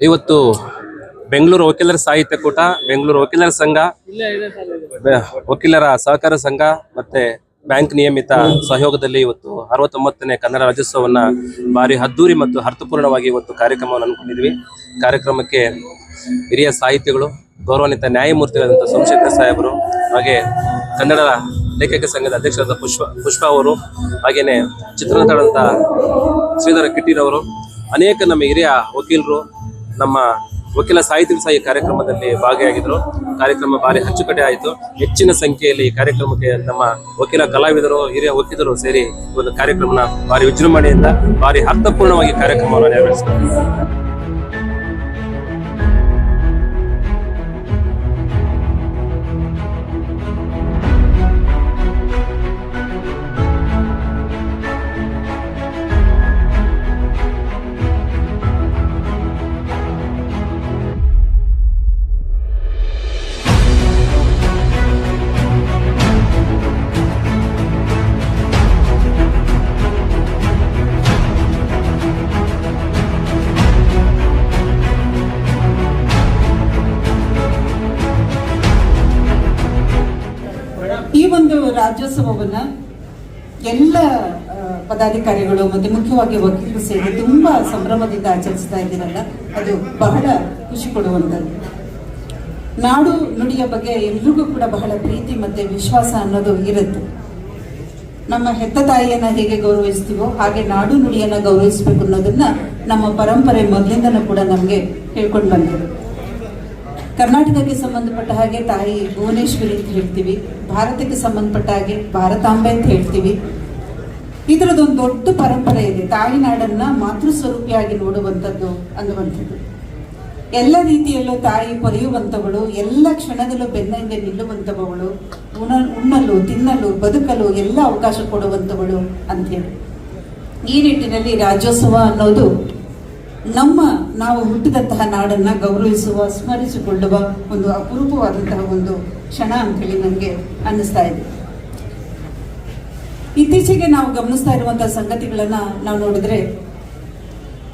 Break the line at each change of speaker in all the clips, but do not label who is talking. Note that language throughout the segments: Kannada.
ಇವತ್ತು ಬೆಂಗಳೂರು ವಕೀಲರ ಸಾಹಿತ್ಯ ಕೂಟ, ಬೆಂಗಳೂರು ವಕೀಲರ ಸಂಘ ವಕೀಲರ ಸಹಕಾರ ಸಂಘ ಮತ್ತೆ ಬ್ಯಾಂಕ್ ನಿಯಮಿತ ಸಹಯೋಗದಲ್ಲಿ ಇವತ್ತು ಅರವತ್ತೊಂಬತ್ತನೇ ಕನ್ನಡ ರಾಜ್ಯೋತ್ಸವವನ್ನು ಭಾರಿ ಅದ್ದೂರಿ ಮತ್ತು ಅರ್ಥಪೂರ್ಣವಾಗಿ ಇವತ್ತು ಕಾರ್ಯಕ್ರಮವನ್ನು ಅನ್ಕೊಂಡಿದ್ವಿ ಕಾರ್ಯಕ್ರಮಕ್ಕೆ ಹಿರಿಯ ಸಾಹಿತಿಗಳು, ಗೌರವಾನ್ವಿತ ನ್ಯಾಯಮೂರ್ತಿಗಳಾದಂಥ ಸೋಮಶೇಖರ್ ಸಾಹೇಬರು, ಹಾಗೆ ಕನ್ನಡ ಲೇಖಕ ಸಂಘದ ಅಧ್ಯಕ್ಷರಾದ ಪುಷ್ಪ ಪುಷ್ಪ ಅವರು ಹಾಗೆಯೇ ಚಿತ್ರನಟರಾದಂಥ ಶ್ರೀಧರ ಕಿಟ್ಟಿರವರು, ಅನೇಕ ನಮ್ಮ ಹಿರಿಯ ವಕೀಲರು ನಮ್ಮ ವಕೀಲ ಸಾಹಿತ್ಯ ಸಹ ಕಾರ್ಯಕ್ರಮದಲ್ಲಿ ಭಾಗಿಯಾಗಿದ್ದರು ಕಾರ್ಯಕ್ರಮ ಭಾರಿ ಅಚ್ಚುಕಟ್ಟೆ ಆಯಿತು. ಹೆಚ್ಚಿನ ಸಂಖ್ಯೆಯಲ್ಲಿ ಈ ಕಾರ್ಯಕ್ರಮಕ್ಕೆ ನಮ್ಮ ವಕೀಲ ಕಲಾವಿದರು, ಹಿರಿಯ ವಕೀಲರು ಸೇರಿ ಒಂದು ಕಾರ್ಯಕ್ರಮನ ಭಾರಿ ವಿಜೃಂಭಣೆಯಿಂದ ಭಾರಿ ಅರ್ಥಪೂರ್ಣವಾಗಿ ಕಾರ್ಯಕ್ರಮವನ್ನು ನೆರವೇರಿಸಿದರು.
ರಾಜ್ಯೋತ್ಸವವನ್ನ ಎಲ್ಲ ಪದಾಧಿಕಾರಿಗಳು ಮತ್ತೆ ಮುಖ್ಯವಾಗಿ ವಕೀಲರು ಸೇರಿ ತುಂಬಾ ಸಂಭ್ರಮದಿಂದ ಆಚರಿಸ್ತಾ ಇದ್ದೀರಲ್ಲ, ಅದು ಬಹಳ ಖುಷಿ ಕೊಡುವಂಥದ್ದು. ನಾಡು ನುಡಿಯ ಬಗ್ಗೆ ಎಲ್ರಿಗೂ ಕೂಡ ಬಹಳ ಪ್ರೀತಿ ಮತ್ತೆ ವಿಶ್ವಾಸ ಅನ್ನೋದು ಇರುತ್ತೆ. ನಮ್ಮ ಹೆತ್ತ ತಾಯಿಯನ್ನ ಹೇಗೆ ಗೌರವಿಸ್ತೀವೋ ಹಾಗೆ ನಾಡು ನುಡಿಯನ್ನ ಗೌರವಿಸ್ಬೇಕು ಅನ್ನೋದನ್ನ ನಮ್ಮ ಪರಂಪರೆ ಮೊದಲಿಂದನೂ ಕೂಡ ನಮಗೆ ಹೇಳ್ಕೊಂಡು ಬಂದಿದೆ ಕರ್ನಾಟಕಕ್ಕೆ ಸಂಬಂಧಪಟ್ಟ ಹಾಗೆ ತಾಯಿ ಭುವನೇಶ್ವರಿ ಅಂತ ಹೇಳ್ತೀವಿ, ಭಾರತಕ್ಕೆ ಸಂಬಂಧಪಟ್ಟ ಹಾಗೆ ಭಾರತಾಂಬೆ ಅಂತ ಹೇಳ್ತೀವಿ. ಇದರದೊಂದು ದೊಡ್ಡ ಪರಂಪರೆ ಇದೆ, ತಾಯಿನಾಡನ್ನ ಮಾತೃ ಸ್ವರೂಪಿಯಾಗಿ ನೋಡುವಂಥದ್ದು ಅನ್ನುವಂಥದ್ದು. ಎಲ್ಲ ರೀತಿಯಲ್ಲೂ ತಾಯಿ ಪೊರೆಯುವಂಥವಳು, ಎಲ್ಲ ಕ್ಷಣದಲ್ಲೂ ಬೆನ್ನಂಗೆ ನಿಲ್ಲುವಂಥವಳು, ಉಣ, ಉಣ್ಣಲು, ತಿನ್ನಲು, ಬದುಕಲು ಎಲ್ಲ ಅವಕಾಶ ಕೊಡುವಂಥವಳು ಅಂತೇಳಿ ಈ ನಿಟ್ಟಿನಲ್ಲಿ ರಾಜ್ಯೋತ್ಸವ ಅನ್ನೋದು ನಮ್ಮ ನಾವು ಹುಟ್ಟಿದಂತಹ ನಾಡನ್ನ ಗೌರವಿಸುವ, ಸ್ಮರಿಸಿಕೊಳ್ಳುವ ಒಂದು ಅಪರೂಪವಾದಂತಹ ಒಂದು ಕ್ಷಣ ಅಂತೇಳಿ ನನಗೆ ಅನ್ನಿಸ್ತಾ ಇದೆ. ಇತ್ತೀಚೆಗೆ ನಾವು ಗಮನಿಸ್ತಾ ಇರುವಂತಹ ಸಂಗತಿಗಳನ್ನ ನಾವು ನೋಡಿದ್ರೆ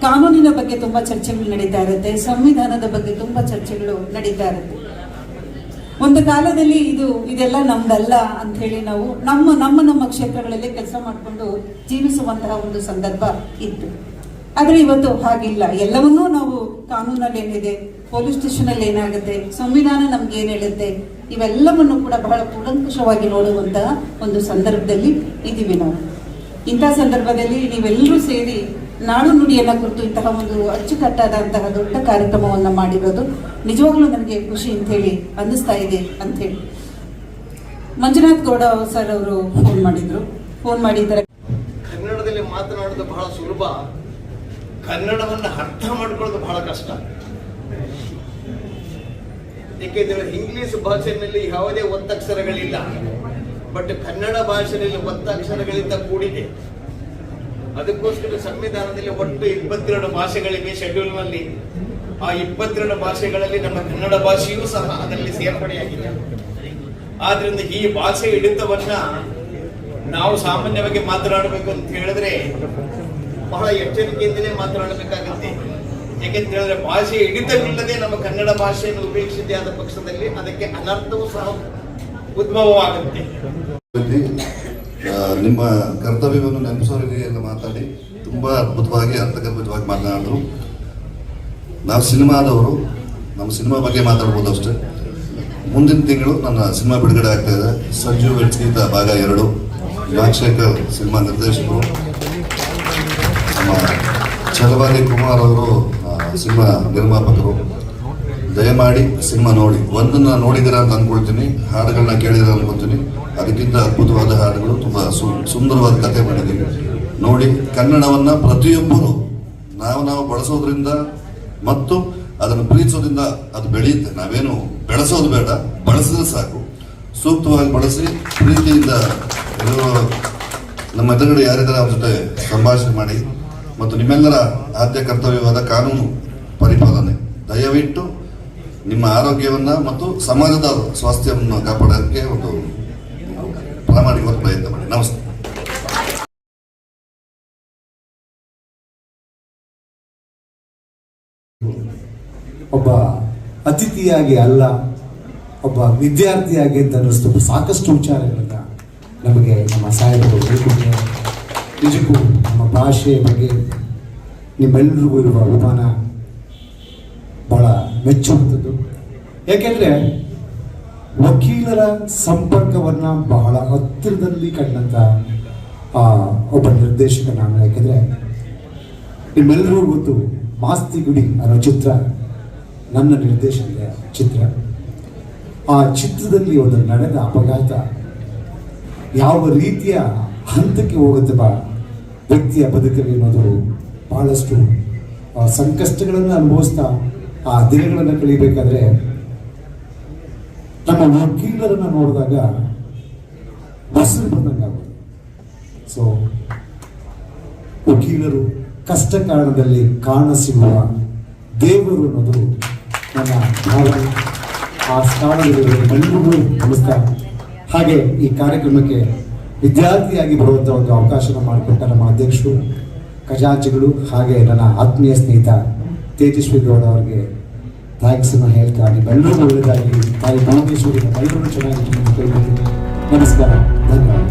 ಕಾನೂನಿನ ಬಗ್ಗೆ ತುಂಬಾ ಚರ್ಚೆಗಳು ನಡೀತಾ ಇರುತ್ತೆ, ಸಂವಿಧಾನದ ಬಗ್ಗೆ ತುಂಬಾ ಚರ್ಚೆಗಳು ನಡೀತಾ ಇರುತ್ತೆ. ಒಂದು ಕಾಲದಲ್ಲಿ ಇದು ಇದೆಲ್ಲ ನಮ್ದಲ್ಲ ಅಂತ ಹೇಳಿ ನಾವು ನಮ್ಮ ನಮ್ಮ ನಮ್ಮ ಕ್ಷೇತ್ರಗಳಲ್ಲಿ ಕೆಲಸ ಮಾಡಿಕೊಂಡು ಜೀವಿಸುವಂತಹ ಒಂದು ಸಂದರ್ಭ ಇತ್ತು. ಆದ್ರೆ ಇವತ್ತು ಹಾಗಿಲ್ಲ. ಎಲ್ಲವನ್ನೂ ನಾವು ಕಾನೂನಲ್ಲಿ ಏನಿದೆ ಪೊಲೀಸ್ ಸ್ಟೇಷನ್ ಅಲ್ಲಿ ಏನಾಗುತ್ತೆ, ಸಂವಿಧಾನ ನಮ್ಗೆ ಏನು ಹೇಳುತ್ತೆ, ಇವೆಲ್ಲವನ್ನು ಕೂಡ ಬಹಳ ಕೂಲಂಕುಷವಾಗಿ ನೋಡುವಂತಹ ಒಂದು ಸಂದರ್ಭದಲ್ಲಿ ಇದ್ದೀವಿ ನಾವು. ಇಂತಹ ಸಂದರ್ಭದಲ್ಲಿ ನೀವೆಲ್ಲರೂ ಸೇರಿ ನಾಡು ನುಡಿಯನ್ನ ಕುರಿತು ಇಂತಹ ಒಂದು ಅಚ್ಚುಕಟ್ಟಾದಂತಹ ದೊಡ್ಡ ಕಾರ್ಯಕ್ರಮವನ್ನ ಮಾಡಿರೋದು ನಿಜವಾಗ್ಲೂ ನನಗೆ ಖುಷಿ ಅಂತ ಹೇಳಿ ಅನ್ನಿಸ್ತಾ ಇದೆ ಅಂತ ಹೇಳಿ ಮಂಜುನಾಥ್ ಗೌಡ ಸರ್ ಅವರು ಫೋನ್ ಮಾಡಿದ್ರು. ಫೋನ್ ಮಾಡಿದ್ದಾರೆ
ಕನ್ನಡದಲ್ಲಿ ಮಾತನಾಡೋದು ಬಹಳ ಸುಲಭ. ಕನ್ನಡವನ್ನು ಅರ್ಥ ಮಾಡ್ಕೊಳ್ಳೋದು ಬಹಳ ಕಷ್ಟ. ಏಕೆಂದರೆ ಇಂಗ್ಲಿಷ್ ಭಾಷೆಯಲ್ಲಿ ಯಾವುದೇ ಒತ್ತಕ್ಷರಗಳಿಲ್ಲ, ಬಟ್ ಕನ್ನಡ ಭಾಷೆಯಲ್ಲಿ ಒತ್ತಕ್ಷರಗಳಿಂದ ಕೂಡಿದೆ. ಅದಕ್ಕೋಸ್ಕರ ಸಂವಿಧಾನದಲ್ಲಿ ಒಟ್ಟು ಇಪ್ಪತ್ತೆರಡು ಭಾಷೆಗಳಿವೆ ಶೆಡ್ಯೂಲ್ನಲ್ಲಿ. ಆ ಇಪ್ಪತ್ತೆರಡು ಭಾಷೆಗಳಲ್ಲಿ ನಮ್ಮ ಕನ್ನಡ ಭಾಷೆಯೂ ಸಹ ಅದರಲ್ಲಿ ಸೇರ್ಪಡೆಯಾಗಿದೆ. ಆದ್ರಿಂದ ಈ ಭಾಷೆ ಹಿಡಿತವನ್ನ ನಾವು ಸಾಮಾನ್ಯವಾಗಿ ಮಾತನಾಡಬೇಕು ಅಂತ ಹೇಳಿದ್ರೆ ಬಹಳ ಎಚ್ಚರಿಕೆಯಿಂದಲೇ ಮಾತನಾಡಬೇಕಾಗುತ್ತೆ. ಯಾಕೆಂತ ಹೇಳಿದ್ರೆ ಭಾಷೆ ಹಿಡಿತವಿಲ್ಲದೆ ನಮ್ಮ ಕನ್ನಡ ಭಾಷೆಯನ್ನು ಉಪೇಕ್ಷಿಸಿದೆ ಆದ ಪಕ್ಷದಲ್ಲಿ ಅದಕ್ಕೆ ಅನರ್ಥವೂ ಸಹ ಉದ್ಭವವಾಗುತ್ತೆ.
ನಿಮ್ಮ ಕರ್ತವ್ಯವನ್ನು ನೆನಪಿಸೋ ರೀತಿಯಲ್ಲಿ ಮಾತಾಡಿ, ತುಂಬ ಅದ್ಭುತವಾಗಿ, ಅರ್ಥಗರ್ಭಿತವಾಗಿ ಮಾತನಾಡಿದ್ರು. ನಾವು ಸಿನಿಮಾದವರು, ನಮ್ಮ ಸಿನಿಮಾ ಬಗ್ಗೆ ಮಾತಾಡ್ಬೋದು ಅಷ್ಟೇ. ಮುಂದಿನ ತಿಂಗಳು ನನ್ನ ಸಿನಿಮಾ ಬಿಡುಗಡೆ ಆಗ್ತಾ ಇದೆ. ಸಂಜು ವೆಟ್ಸ್ಗೀತ ಭಾಗ ಎರಡು. ರಾಜಶೇಖರ್ ಸಿನಿಮಾ ನಿರ್ದೇಶಕರು. ಛಲವಾದಿ ಕುಮಾರ್ ಅವರು ಸಿನಿಮಾ ನಿರ್ಮಾಪಕರು, ದಯಮಾಡಿ ಸಿನಿಮಾ ನೋಡಿ. ಒಂದನ್ನ ನೋಡಿದಿರ ಅಂತ ಅಂದ್ಕೊಳ್ತೀನಿ ಹಾಡುಗಳನ್ನ ಕೇಳಿದಿರ ಅನ್ಕೊಳ್ತೀನಿ. ಅದಕ್ಕಿಂತ ಅದ್ಭುತವಾದ ಹಾಡುಗಳು ತುಂಬಾ ಸುಂದರವಾದ ಕತೆ ಮಾಡಿದ್ದೀವಿ ನೋಡಿ, ಕನ್ನಡವನ್ನ ಪ್ರತಿಯೊಬ್ಬರು ನಾವು ನಾವು ಬಳಸೋದ್ರಿಂದ ಮತ್ತು ಅದನ್ನು ಪ್ರೀತಿಸೋದ್ರಿಂದ ಅದು ಬೆಳೆಯುತ್ತೆ. ನಾವೇನು ಬೆಳೆಸೋದು ಬೇಡ, ಬಳಸಿದ್ರೆ ಸಾಕು. ಸೂಕ್ತವಾಗಿ ಬಳಸಿ, ಪ್ರೀತಿಯಿಂದ ನಮ್ಮ ಎದುರುಗಡೆ ಯಾರಿದ್ದಾರೆ ಅವ್ರ ಜೊತೆ ಸಂಭಾಷಣೆ ಮಾಡಿ. ಮತ್ತು ನಿಮ್ಮೆಲ್ಲರ ಆದ್ಯ ಕರ್ತವ್ಯವಾದ ಕಾನೂನು ಪರಿಪಾಲನೆ. ದಯವಿಟ್ಟು ನಿಮ್ಮ ಆರೋಗ್ಯವನ್ನ ಮತ್ತು ಸಮಾಜದ ಸ್ವಾಸ್ಥ್ಯವನ್ನು ಕಾಪಾಡೋದಕ್ಕೆ ಒಂದು ಪ್ರಾಮಾಣಿಕವಾದ ಪ್ರಯತ್ನ ಮಾಡಿ. ನಮಸ್ತೆ.
ಒಬ್ಬ ಅತಿಥಿಯಾಗಿ ಅಲ್ಲ, ಒಬ್ಬ ವಿದ್ಯಾರ್ಥಿಯಾಗಿ ಅಂತ ಸಾಕಷ್ಟು ವಿಚಾರಗಳನ್ನ ನಮಗೆ ನಮ್ಮ ಸಾಹೇಬರು ನಿಜಕ್ಕೂ ಭಾಷೆಯ ಬಗ್ಗೆ ನಿಮ್ಮೆಲ್ಲರಿಗೂ ಇರುವ ಅಭಿಮಾನ ಬಹಳ ಮೆಚ್ಚುವಂಥದ್ದು. ಯಾಕೆಂದ್ರೆ ವಕೀಲರ ಸಂಪರ್ಕವನ್ನ ಬಹಳ ಹತ್ತಿರದಲ್ಲಿ ಕಂಡಂಥ ಆ, ಒಬ್ಬ ನಿರ್ದೇಶಕ ನಾನು. ಯಾಕೆಂದ್ರೆ ನಿಮ್ಮೆಲ್ಲರೂ ಗೊತ್ತು ಮಾಸ್ತಿ ಗುಡಿ ಅನ್ನೋ ಚಿತ್ರ ನನ್ನ ನಿರ್ದೇಶನದ ಚಿತ್ರ. ಆ ಚಿತ್ರದಲ್ಲಿ ಒಂದು ನಡೆದ ಅಪಘಾತ ಯಾವ ರೀತಿಯ ಹಂತಕ್ಕೆ ಹೋಗುತ್ತೆ ಬಾ ವ್ಯಕ್ತಿಯ ಬದುಕಲ್ಲಿ ಅನ್ನೋದು ಬಹಳಷ್ಟು ಸಂಕಷ್ಟಗಳನ್ನು ಅನುಭವಿಸ್ತಾ ಆ ದಿನಗಳನ್ನು ಕಳಿಬೇಕಾದ್ರೆ ನಮ್ಮ ವಕೀಲರನ್ನು ನೋಡಿದಾಗ ಮೊಸರು ಬಂದಂಗಾಗುತ್ತೆ ಸೊ ವಕೀಲರು ಕಷ್ಟ ಕಾರಣದಲ್ಲಿ ಕಾಣ ಸಿಗುವ ದೇವರು ಅನ್ನೋದು ನನ್ನ ಭಾವನೆ ಆ ಸ್ಥಾನದಲ್ಲಿ ನಮಸ್ಕಾರ ಹಾಗೆ ಈ ಕಾರ್ಯಕ್ರಮಕ್ಕೆ ವಿದ್ಯಾರ್ಥಿಯಾಗಿ ಬರುವಂಥ ಒಂದು ಅವಕಾಶವನ್ನು ಮಾಡಿಕೊಟ್ಟ ನಮ್ಮ ಅಧ್ಯಕ್ಷರು, ಖಜಾಂಚಿಗಳು ಹಾಗೆ ನನ್ನ ಆತ್ಮೀಯ ಸ್ನೇಹಿತ ತೇಜಸ್ವಿ ಗೌಡ ಅವರಿಗೆ ಥ್ಯಾಂಕ್ಸ್ ಅನ್ನು ಹೇಳ್ತಾ ನಿಮ್ಮೆಲ್ಲರೂ ಒಳ್ಳೆಯದಾಗಿ ತಾಯಿ ಭುವನೇಶ್ವರಿ ಎಲ್ಲರೂ ಚೆನ್ನಾಗಿ ನಮಸ್ಕಾರ ಧನ್ಯವಾದ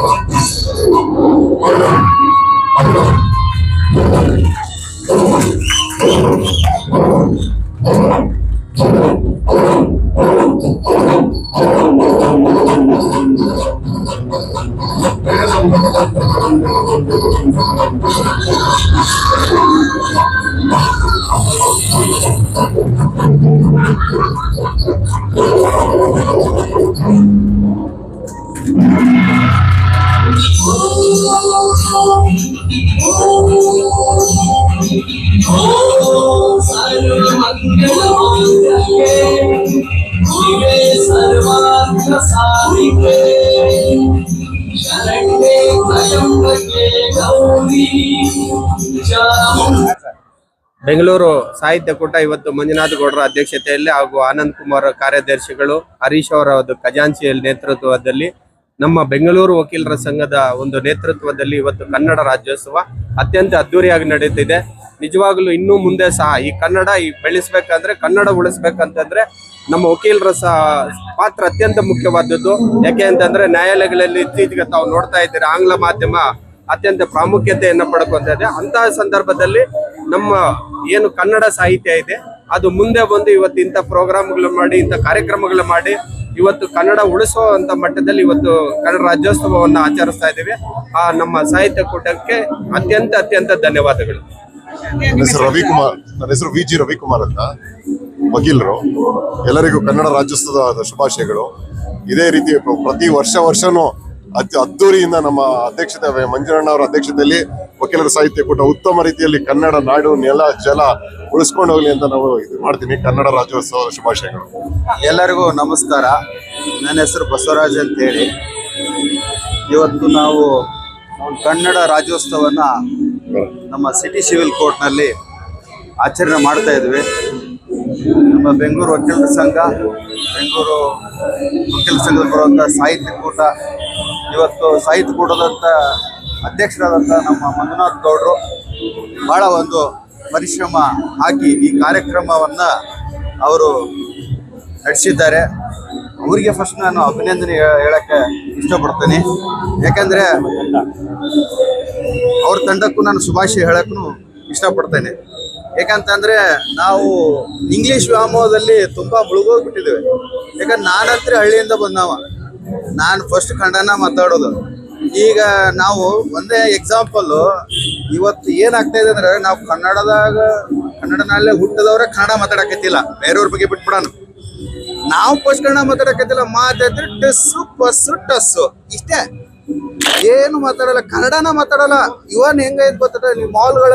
Oh
ಬೆಂಗಳೂರು ಸಾಹಿತ್ಯ ಕೂಟ ಇವತ್ತು ಮಂಜುನಾಥ ಗೌಡರ ಅಧ್ಯಕ್ಷತೆಯಲ್ಲಿ ಹಾಗೂ ಆನಂದ್ ಕುಮಾರ್ ಕಾರ್ಯದರ್ಶಿಗಳು ಹರೀಶ್ ಅವರ ಒಂದು ಖಜಾಂಚಿಯಲ್ಲಿ ನೇತೃತ್ವದಲ್ಲಿ ನಮ್ಮ ಬೆಂಗಳೂರು ವಕೀಲರ ಸಂಘದ ಒಂದು ನೇತೃತ್ವದಲ್ಲಿ ಇವತ್ತು ಕನ್ನಡ ರಾಜ್ಯೋತ್ಸವ ಅತ್ಯಂತ ಅದ್ದೂರಿಯಾಗಿ ನಡೆಯುತ್ತಿದೆ. ನಿಜವಾಗ್ಲೂ ಇನ್ನೂ ಮುಂದೆ ಸಹ ಈ ಕನ್ನಡ ಈ ಬೆಳೆಸ್ಬೇಕಂದ್ರೆ, ಕನ್ನಡ ಉಳಿಸ್ಬೇಕಂತಂದ್ರೆ ನಮ್ಮ ವಕೀಲರ ಸಹ ಪಾತ್ರ ಅತ್ಯಂತ ಮುಖ್ಯವಾದದ್ದು. ಯಾಕೆ ಅಂತಂದ್ರೆ ನ್ಯಾಯಾಲಯಗಳಲ್ಲಿ ಇತ್ತೀಚೆಗೆ ತಾವು ನೋಡ್ತಾ ಇದ್ದೀರಾ, ಆಂಗ್ಲ ಮಾಧ್ಯಮ ಅತ್ಯಂತ ಪ್ರಾಮುಖ್ಯತೆಯನ್ನು ಪಡ್ಕೊತಾಯಿದೆ ಅಂತಹ ಸಂದರ್ಭದಲ್ಲಿ ನಮ್ಮ ಏನು ಕನ್ನಡ ಸಾಹಿತ್ಯ ಇದೆ, ಅದು ಮುಂದೆ ಬಂದು ಇವತ್ತು ಇಂಥ ಪ್ರೋಗ್ರಾಮ್ಗಳು ಮಾಡಿ, ಇಂಥ ಕಾರ್ಯಕ್ರಮಗಳು ಮಾಡಿ ಇವತ್ತು ಕನ್ನಡ ಉಳಿಸುವಂತ ಮಟ್ಟದಲ್ಲಿ ಇವತ್ತು ಕನ್ನಡ ರಾಜ್ಯೋತ್ಸವವನ್ನು ಆಚರಿಸ್ತಾ ಇದ್ದೀವಿ. ಆ ನಮ್ಮ ಸಾಹಿತ್ಯ ಕೂಟಕ್ಕೆ ಅತ್ಯಂತ ಅತ್ಯಂತ ಧನ್ಯವಾದಗಳು.
ನನ್ನ ಹೆಸರು ರವಿಕುಮಾರ್, ನನ್ನ ಹೆಸರು ವಿ ಜಿ ರವಿಕುಮಾರ್ ಅಂತ. ವಕೀಲರು. ಎಲ್ಲರಿಗೂ ಕನ್ನಡ ರಾಜ್ಯೋತ್ಸವದ ಶುಭಾಶಯಗಳು. ಇದೇ ರೀತಿ ಪ್ರತಿ ವರ್ಷ ವರ್ಷನೂ ಅತಿ ಅದ್ದೂರಿಯಿಂದ ನಮ್ಮ ಅಧ್ಯಕ್ಷತೆ ಮಂಜುರಣ್ಣ ಅವರ ಅಧ್ಯಕ್ಷತೆಯಲ್ಲಿ ವಕೀಲರ ಸಾಹಿತ್ಯ ಕೂಟ ಉತ್ತಮ ರೀತಿಯಲ್ಲಿ ಕನ್ನಡ ನಾಡು ನೆಲ ಜಲ ಉಳಿಸ್ಕೊಂಡು ಹೋಗ್ಲಿ ಅಂತ ನಾವು ಇದು ಮಾಡ್ತೀನಿ. ಕನ್ನಡ ರಾಜ್ಯೋತ್ಸವ ಶುಭಾಶಯಗಳು.
ಎಲ್ಲರಿಗೂ ನಮಸ್ಕಾರ. ನನ್ನ ಹೆಸರು ಬಸವರಾಜ್ ಅಂತ ಹೇಳಿ ಇವತ್ತು ನಾವು ಕನ್ನಡ ರಾಜ್ಯೋತ್ಸವನ ನಮ್ಮ ಸಿಟಿ ಸಿವಿಲ್ ಕೋರ್ಟ್ನಲ್ಲಿ ಆಚರಣೆ ಮಾಡ್ತಾ ಇದ್ವಿ. ನಮ್ಮ ಬೆಂಗಳೂರು ವಕೀಲರ ಸಂಘ, ಬೆಂಗಳೂರು ವಕೀಲರ ಸಂಘದ ಬರುವಂಥ ಸಾಹಿತ್ಯ ಕೂಟ ಇವತ್ತು ಸಾಹಿತ್ಯ ಕೂಟದಂಥ ಅಧ್ಯಕ್ಷರಾದಂಥ ನಮ್ಮ ಮಂಜುನಾಥ್ ಗೌಡರು ಭಾಳ ಒಂದು ಪರಿಶ್ರಮ ಹಾಕಿ ಈ ಕಾರ್ಯಕ್ರಮವನ್ನು ಅವರು ನಡೆಸಿದ್ದಾರೆ. ಅವರಿಗೆ ಫಸ್ಟ್ ನಾನು ಅಭಿನಂದನೆ ಹೇಳೋಕ್ಕೆ ಇಷ್ಟಪಡ್ತೇನೆ. ಯಾಕಂದ್ರೆ ಅವ್ರ ತಂಡಕ್ಕೂ ನಾನು ಶುಭಾಶಯ ಹೇಳೋಕ್ಕೂ ಇಷ್ಟಪಡ್ತೇನೆ. ಯಾಕಂತಂದರೆ ನಾವು ಇಂಗ್ಲೀಷ್ ವ್ಯಾಮೋಹದಲ್ಲಿ ತುಂಬ ಮುಳುಗೋಗ್ಬಿಟ್ಟಿದ್ದೇವೆ. ಯಾಕಂದ್ರೆ ನಾನಂತ್ರ ಹಳ್ಳಿಯಿಂದ ಬಂದವ. ನಾನು ಫಸ್ಟ್ ಕನ್ನಡನ ಮಾತಾಡೋದು. ಈಗ ನಾವು ಒಂದೇ ಎಕ್ಸಾಂಪಲ್ ಇವತ್ತು ಏನಾಗ್ತಾ ಇದೆ ಅಂದ್ರೆ ನಾವು ಕನ್ನಡದಾಗ, ಕನ್ನಡನಲ್ಲೇ ಹುಟ್ಟಿದವ್ರೆ ಕನ್ನಡ ಮಾತಾಡಕತ್ತಿಲ್ಲ. ಬೇರೆಯವ್ರ ಬಗ್ಗೆ ಬಿಟ್ಬಿಡೋಣ. ನಾವು ಫಸ್ಟ್ ಕನ್ನಡ ಮಾತಾಡಕತ್ತಿಲ್ಲ ಮಾತಾಡಿದ್ರೆ ಟಸ್ಸು ಪಸ್ಸು ಟಸ್ಸು ಇಷ್ಟೇ. ಏನು ಮಾತಾಡಲ್ಲ, ಕನ್ನಡನ ಮಾತಾಡಲ್ಲ. ಇವನ್ ಹೆಂಗೈತ್ ಗೊತ್ತದ ನೀವು ಮಾಲ್ಗಳ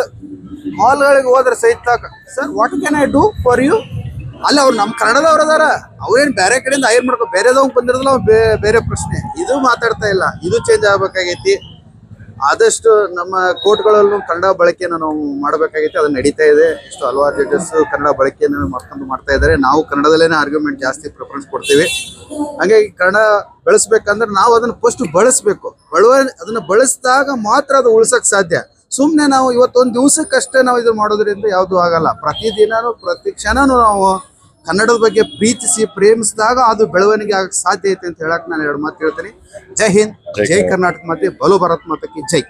ಮಾಲ್ಗಳಿಗೆ ಹೋದ್ರೆ ಸಹಿತ sir what can I do for you ಅಲ್ಲ, ಅವ್ರು ನಮ್ಮ ಕನ್ನಡದವ್ರು ಅದಾರ. ಅವ್ರೇನು ಬೇರೆ ಕಡೆಯಿಂದ ಹೈರ್ ಮಾಡ್ಕೋ ಬೇರೆದವ್ ಬಂದಿರೋದಿಲ್ಲ ಅವ್ರು ಬೇ- ಬೇರೆ ಪ್ರಶ್ನೆ. ಇದು ಮಾತಾಡ್ತಾ ಇಲ್ಲ. ಇದು ಚೇಂಜ್ ಆಗ್ಬೇಕಾಗೈತಿ. ಆದಷ್ಟು ನಮ್ಮ ಕೋರ್ಟ್ಗಳಲ್ಲೂ ಕನ್ನಡ ಬಳಕೆಯನ್ನು ನಾವು ಮಾಡಬೇಕಾಗೈತಿ. ಅದು ನಡೀತಾ ಇದೆ. ಇಷ್ಟು ಹಲವಾರು ಜಡ್ಜಸ್ ಕನ್ನಡ ಬಳಕೆಯನ್ನು ಮಾಡ್ಕೊಂಡು ಮಾಡ್ತಾ ಇದ್ದಾರೆ. ನಾವು ಕನ್ನಡದಲ್ಲೇನೆ ಆರ್ಗ್ಯುಮೆಂಟ್ ಜಾಸ್ತಿ ಪ್ರಿಫರೆನ್ಸ್ ಕೊಡ್ತೀವಿ. ಹಾಗಾಗಿ ಕನ್ನಡ ಬಳಸ್ಬೇಕಂದ್ರೆ ನಾವು ಅದನ್ನು ಫಸ್ಟ್ ಬಳಸ್ಬೇಕು. ಬಳುವ ಅದನ್ನು ಬಳಸಿದಾಗ ಮಾತ್ರ ಅದು ಉಳ್ಸಕ್ ಸಾಧ್ಯ. ಸುಮ್ಮನೆ ನಾವು ಇವತ್ತೊಂದು ದಿವಸಕ್ಕಷ್ಟೇ ನಾವು ಇದು ಮಾಡೋದ್ರಿಂದ ಯಾವುದು ಆಗಲ್ಲ. ಪ್ರತಿದಿನನೂ ಪ್ರತಿ ಕ್ಷಣನೂ ನಾವು ಕನ್ನಡದ ಬಗ್ಗೆ ಪ್ರೀತಿಸಿ ಪ್ರೇಮಿಸಿದಾಗ ಅದು ಬೆಳವಣಿಗೆ ಆಗಕ್ಕೆ ಸಾಧ್ಯ ಐತೆ ಅಂತ ಹೇಳಕ್ ನಾನು ಎರಡು ಮಾತು ಹೇಳ್ತೀನಿ. ಜೈ ಹಿಂದ್ ಜೈ ಕರ್ನಾಟಕ. ಮತ್ತೆ ಬಲು ಭಾರತ್ ಮಾತಕ್ಕೆ ಜೈ.